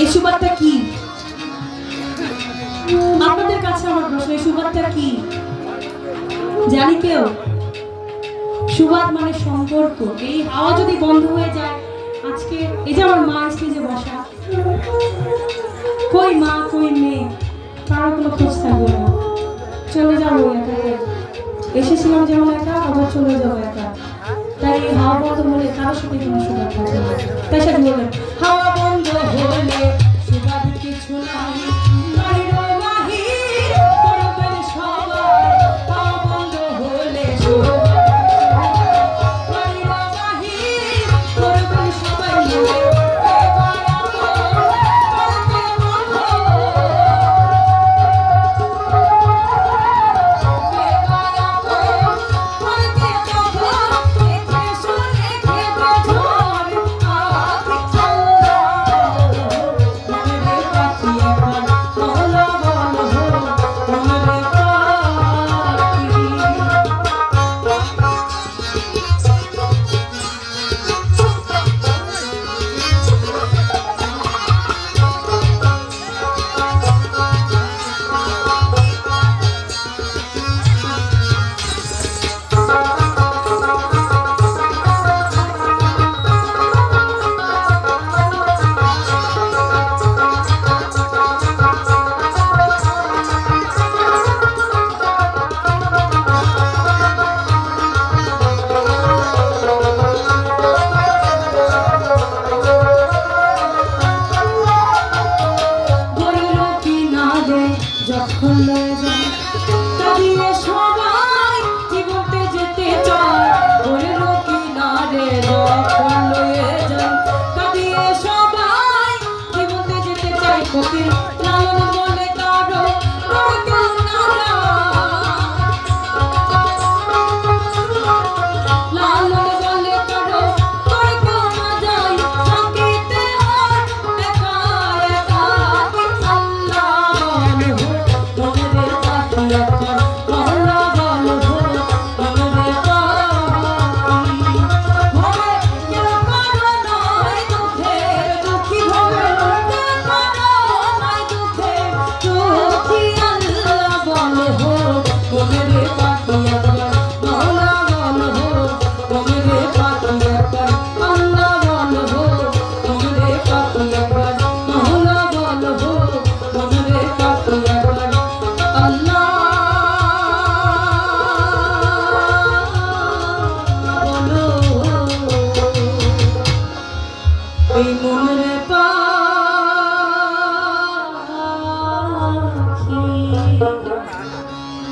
এই সুবাদটা কি? আপনাদের কাছে আমার প্রশ্ন, এই সুবাদটা কি? জানি কেউ? সুবাদ মানে সম্পর্ক। এই হাওয়া যদি বন্ধ হয়ে যায়, আজকে এই যে আমার মা স্টেজে বসা, কই মা, কই মেয়ে? তার কোনো খোঁজ থাকবে না। চলে যাব একা। এসেছিলাম যেমন একা, আবার চলে যাব একা। তাই হাওয়া বন্ধ হলে কারোর সাথে কোনো সুবাদ থাকবে তাই সাথে বললেন হাওয়া কিছু cooking.